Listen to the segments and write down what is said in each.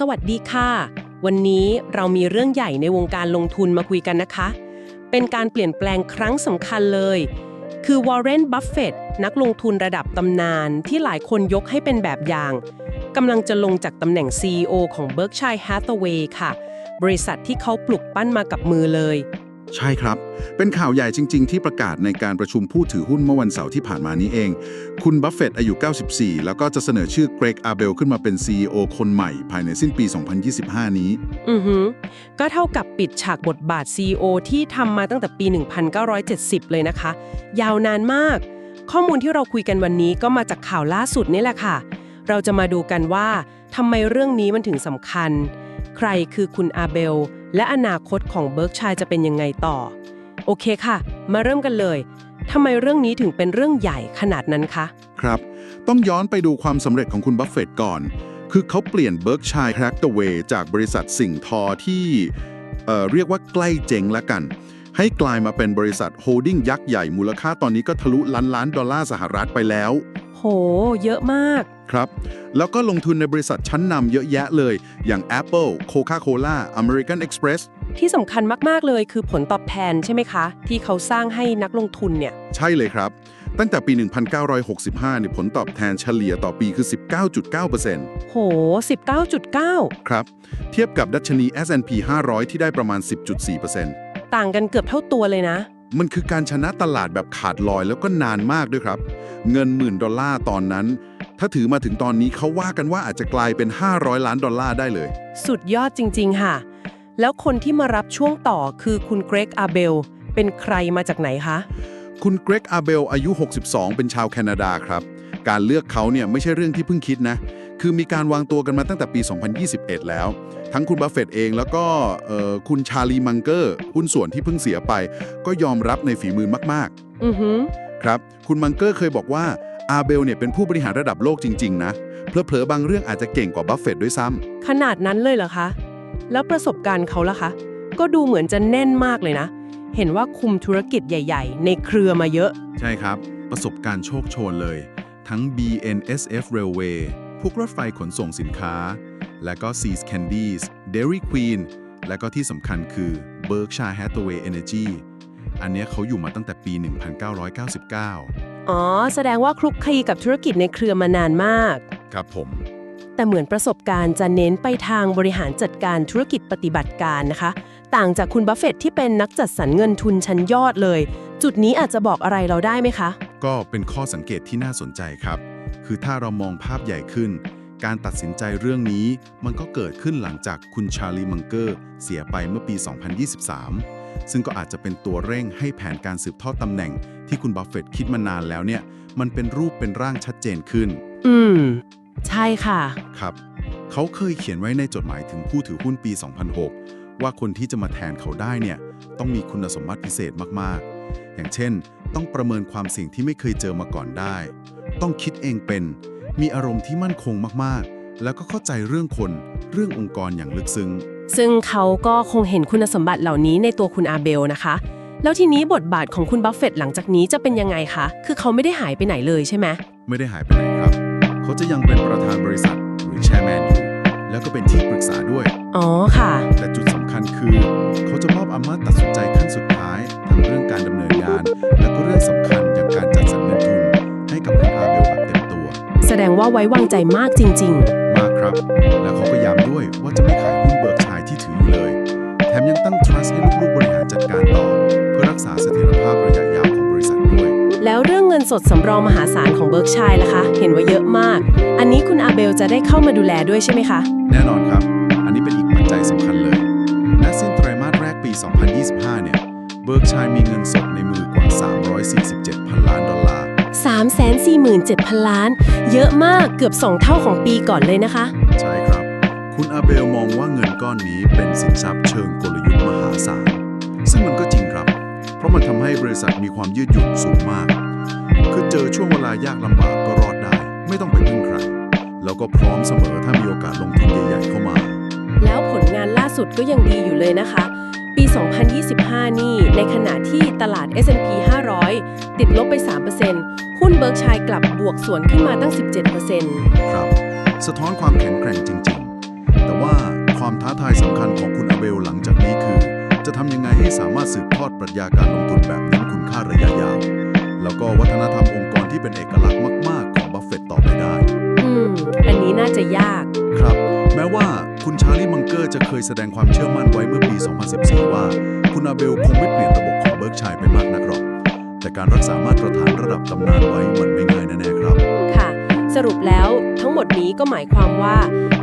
สวัสดีค่ะ วันนี้เรามีเรื่องใหญ่ในวงการลงทุนมาคุยกันนะคะ เป็นการเปลี่ยนแปลงครั้งสำคัญเลย คือวอร์เรน บัฟเฟตนักลงทุนระดับตำนานที่หลายคนยกให้เป็นแบบอย่างกำลังจะลงจากตำแหน่ง CEO ของ Berkshire Hathaway ค่ะ บริษัทที่เขาปลุกปั้นมากับมือเลย ใช่ครับ เป็นข่าวใหญ่จริง ๆ ที่ประกาศในการประชุมผู้ถือหุ้นเมื่อวันเสาร์ที่ผ่านมานี้เอง คุณบัฟเฟตต์อายุ 94 แล้วก็จะเสนอชื่อเกรกอาเบลขึ้นมาเป็น CEO คนใหม่ ภายในสิ้นปี 2025 นี้ อือหือก็เท่ากับปิดฉากบทบาท CEO ที่ทำมาตั้งแต่ปี 1970 เลยนะคะ ยาวนานมาก ข้อมูลที่เราคุยกันวันนี้ก็มาจากข่าวล่าสุดนี่แหละค่ะ เราจะมาดูกันว่าทำไมเรื่องนี้มันถึงสำคัญ ใครคือคุณอาเบล และอนาคตของเบิร์กชัยจะเป็นยังไงต่อ โอเคค่ะ มาเริ่มกันเลยทำไมเรื่องนี้ถึงเป็นเรื่องใหญ่ขนาดนั้นคะ ครับ ต้องย้อนไปดูความสำเร็จของคุณบัฟเฟตต์ก่อน คือเขาเปลี่ยน Berkshire Hathaway จากบริษัทสิ่งทอที่เเรียกว่าใกล้เจ๊งละกัน ให้กลายมาเป็นบริษัทโฮลดิ้งยักษ์ใหญ่มูลค่าตอนนี้ก็ทะลุล้านล้านดอลลาร์สหรัฐไปแล้ว โห เยอะมาก ครับ แล้วก็ลงทุนในบริษัทชั้นนำเยอะแยะเลย อย่าง Apple Coca-Cola American Express ที่สำคัญมาก ๆ เลยคือผลตอบแทนใช่ไหมคะ ที่เขาสร้างให้นักลงทุนเนี่ย ใช่เลยครับ ตั้งแต่ปี 1965เนี่ยผลตอบแทนเฉลี่ยต่อปีคือ 19.9%โห 19.9 ครับ เทียบกับดัชนี S&P 500 ที่ได้ประมาณ 10.4%ต่างกันเกือบเท่าตัวเลยนะ มันคือการชนะตลาดแบบขาดลอยแล้วก็นานมากด้วยครับ เงินหมื่นดอลลาร์ตอนนั้น ถ้าถือมาถึงตอนนี้เขาว่ากันว่าอาจจะกลายเป็น 500 ล้านดอลลาร์ได้เลย สุดยอดจริง ๆ ค่ะ แล้วคนที่มารับช่วงต่อคือคุณเกรกอาเบล เป็นใครมาจากไหนคะ คุณเกรกอาเบลอายุ 62 เป็นชาวแคนาดาครับ การเลือกเขาเนี่ยไม่ใช่เรื่องที่เพิ่งคิดนะ คือมีการวางตัวกันมาตั้งแต่ปี 2021 แล้ว ทั้งคุณบัฟเฟตต์เองแล้วก็เอ่อคุณชาลีมังเกอร์หุ้นส่วนที่เพิ่งเสียไป ก็ยอมรับในฝีมือมากอือหือๆครับ คุณมังเกอร์เคยบอกว่าอาเบลเนี่ยเป็นผู้บริหารระดับโลกจริง ๆ นะ เพลอๆ บางเรื่องอาจจะเก่งกว่าบัฟเฟตต์ด้วยซ้ำขนาดนั้นเลยเหรอคะ แล้วประสบการณ์เขาล่ะคะ ก็ดูเหมือนจะแน่นมากเลยนะ เห็นว่าคุมธุรกิจใหญ่ ๆ ในเครือมาเยอะ ใช่ครับ ประสบการณ์โชคโชนเลย ทั้ง BNSF Railway พวกรถไฟขนส่งสินค้า และก็ Seas Candies Dairy Queen และก็ที่สำคัญคือ Berkshire Hathaway Energy อันเนี้ยเขาอยู่มาตั้งแต่ปี 1999 อ๋อ แสดงว่าคลุกคลีกับธุรกิจในเครือมานานมาก ครับผม แต่เหมือนประสบการณ์จะเน้นไปทางบริหารจัดการธุรกิจปฏิบัติการนะคะ ต่างจากคุณบัฟเฟตต์ที่เป็นนักจัดสรรเงินทุนชั้นยอดเลย จุดนี้อาจจะบอกอะไรเราได้ไหมคะ ก็เป็นข้อสังเกตที่น่าสนใจครับ คือถ้าเรามองภาพใหญ่ขึ้น การตัดสินใจเรื่องนี้มันก็เกิดขึ้นหลังจากคุณชาลีมังเกอร์เสียไปเมื่อปี 2023 ซึ่งก็อาจจะเป็นตัวเร่งให้แผนการสืบทอดตำแหน่ง ที่คุณบัฟเฟตต์คิดมานานแล้วเนี่ย มันเป็นรูปเป็นร่างชัดเจนขึ้น อืม ใช่ค่ะ ครับ เขาเคยเขียนไว้ในจดหมายถึงผู้ถือหุ้นปี 2006 ว่าคนที่จะมาแทนเขาได้เนี่ย ต้องมีคุณสมบัติพิเศษมากๆ อย่างเช่น ต้องประเมินความเสี่ยงที่ไม่เคยเจอมาก่อนได้ ต้องคิดเองเป็น มีอารมณ์ที่มั่นคงมากๆ แล้วก็เข้าใจเรื่องคน เรื่ององค์กรอย่างลึกซึ้ง ซึ่งเขาก็คงเห็นคุณสมบัติเหล่านี้ในตัวคุณอาเบลนะคะ แล้วทีนี้บทบาทของคุณบัฟเฟตต์หลังจากนี้จะเป็นยังไงคะ คือเขาไม่ได้หายไปไหนเลยใช่ไหม ไม่ได้หายไปไหนครับ เขาจะยังเป็นประธานบริษัทหรือแชร์แมนอยู่ แล้วก็เป็นที่ปรึกษาด้วย อ๋อค่ะ แต่จุดสำคัญคือ เขาจะมอบอำนาจตัดสินใจขั้นสุดท้ายทั้งเรื่องการดำเนินงาน และก็เรื่องสำคัญ ดงว่าไว้วางใจมากจริง มากครับ แล้วเขาก็ย้ำด้วยว่าจะไม่ขายหุ้นเบิร์กชายที่ถืออยู่เลย แถมยังตั้ง trust ให้ลูกๆบริหารจัดการต่อ เพื่อรักษาเสถียรภาพระยะยาวของบริษัทด้วย ๆ แล้วเรื่องเงินสดสำรองมหาศาลของเบิร์กชัยล่ะคะ เห็นว่าเยอะมาก อันนี้คุณอาเบลจะได้เข้ามาดูแลด้วยใช่ไหมคะ แน่นอนครับ อันนี้เป็นอีกปัจจัยสำคัญเลย ณ สิ้นไตรมาสแรกปี 2025 เนี่ย เบิร์กชัยมีเงินสดในมือกว่า 347 พันล้านดอลลาร์ 347,000 ล้าน เยอะมากเกือบ 2 เท่าของปีก่อนเลยนะคะ ใช่ครับ คุณอาเบลมองว่าเงินก้อนนี้เป็นสินทรัพย์เชิงกลยุทธ์มหาศาล ซึ่งมันก็จริงครับ เพราะมันทำให้บริษัทมีความยืดหยุ่นสูงมาก คือเจอช่วงเวลายากลำบากก็รอดได้ ไม่ต้องไปพึ่งใคร แล้วก็พร้อมเสมอถ้ามีโอกาสลงทุนใหญ่ๆเข้ามา แล้วผลงานล่าสุดก็ยังดีอยู่เลยนะคะ ปี 2025 นี่ ในขณะที่ตลาด S&P 500 ติดลบไป 3%หุ้นเบิร์กชัยกลับบวกสวนขึ้นมาตั้ง 17%ครับ สะท้อนความแข็งแกร่งจริง ๆ แต่ว่าความท้าทายสำคัญของคุณอาเบลหลังจากนี้คือ จะทำยังไงให้สามารถสืบทอดปรัชญาการลงทุนแบบเน้นคุณค่าระยะยาว แล้วก็วัฒนธรรมองค์กรที่เป็นเอกลักษณ์มาก ๆ ของบัฟเฟตต์ต่อไปได้ อืม อันนี้น่าจะยาก ครับ แม้ว่าคุณชาลีมังเกอร์จะเคยแสดงความเชื่อมั่นไว้เมื่อปี 2014 ว่า คุณอาเบลคงไม่เปลี่ยนระบบของเบิร์กชัยไปมากนักหรอก แต่การรักษามาตรฐานระดับตำนานไว้มันไม่ง่ายแน่ๆครับ ค่ะ สรุปแล้วทั้งหมดนี้ก็หมายความว่า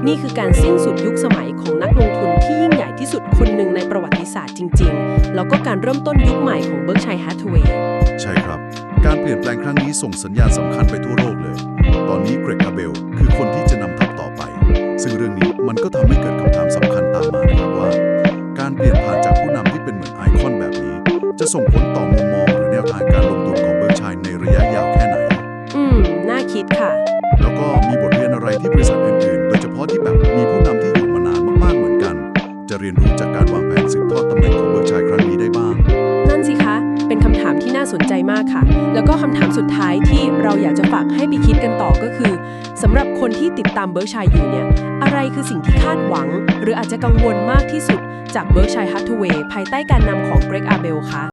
นี่คือการสิ้นสุดยุคสมัยของนักลงทุนที่ยิ่งใหญ่ที่สุดคนหนึ่งในประวัติศาสตร์จริง ๆ แล้วก็การเริ่มต้นยุคใหม่ของเบิร์กชัยฮัตเวย์ใช่ครับ การเปลี่ยนแปลงครั้งนี้ส่งสัญญาณสำคัญไปทั่วโลกเลย ตอนนี้เกรกอาเบลคือคนที่จะนำทัพต่อไป ซึ่งเรื่องนี้มันก็ทำให้เกิดคำถามสำคัญตามมานะครับว่า การเปลี่ยนผ่านจากผู้นำที่เป็นเหมือนไอคอนแบบนี้ จะส่งผลต่อมุมมองหรือแนวทางการลงทุนของเบิร์กชัยในระยะยาวแค่ไหน อืม น่าคิดค่ะ แล้วก็ สุดท้ายที่เราอยากจะฝากให้ไปคิดกันต่อก็คือสำหรับคนที่ติดตามเบิร์กชัยอยู่เนี่ย อะไรคือสิ่งที่คาดหวัง หรืออาจจะกังวลมากที่สุดจากเบิร์กชัยฮัตทูเวย์ภายใต้การนำของเกรกอาเบลคะ